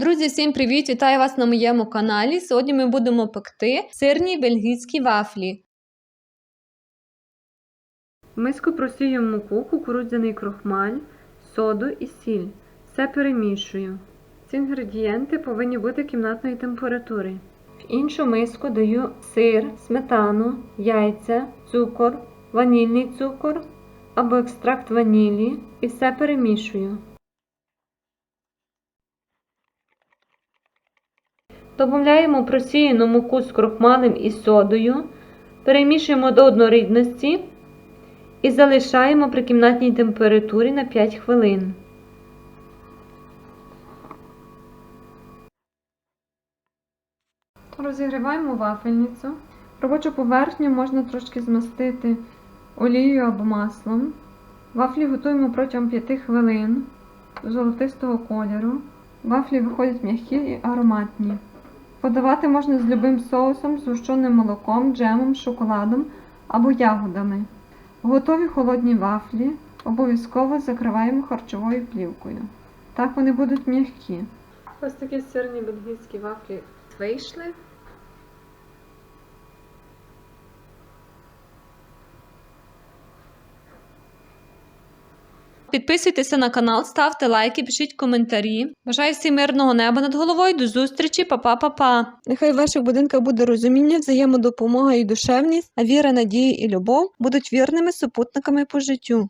Друзі, всім привіт! Вітаю вас на моєму каналі. Сьогодні ми будемо пекти сирні бельгійські вафлі. Миску просію муку, кукурудзяний крохмаль, соду і сіль. Все перемішую. Ці інгредієнти повинні бути кімнатної температури. В іншу миску даю сир, сметану, яйця, цукор, ванільний цукор або екстракт ванілі і все перемішую. Добавляємо просіяну муку з крохмалем і содою, перемішуємо до однорідності і залишаємо при кімнатній температурі на 5 хвилин. Розігріваємо вафельницю. Робочу поверхню можна трошки змастити олією або маслом. Вафлі готуємо протягом 5 хвилин золотистого кольору. Вафлі виходять м'які і ароматні. Подавати можна з любим соусом, згущеним молоком, джемом, шоколадом або ягодами. Готові холодні вафлі обов'язково закриваємо харчовою плівкою. Так вони будуть м'які. Ось такі сирні бельгійські вафлі вийшли. Підписуйтеся на канал, ставте лайки, пишіть коментарі. Бажаю всім мирного неба над головою. До зустрічі, па-па-па-па. Нехай в ваших будинках буде розуміння, взаємодопомога і душевність, а віра, надія і любов будуть вірними супутниками по життю.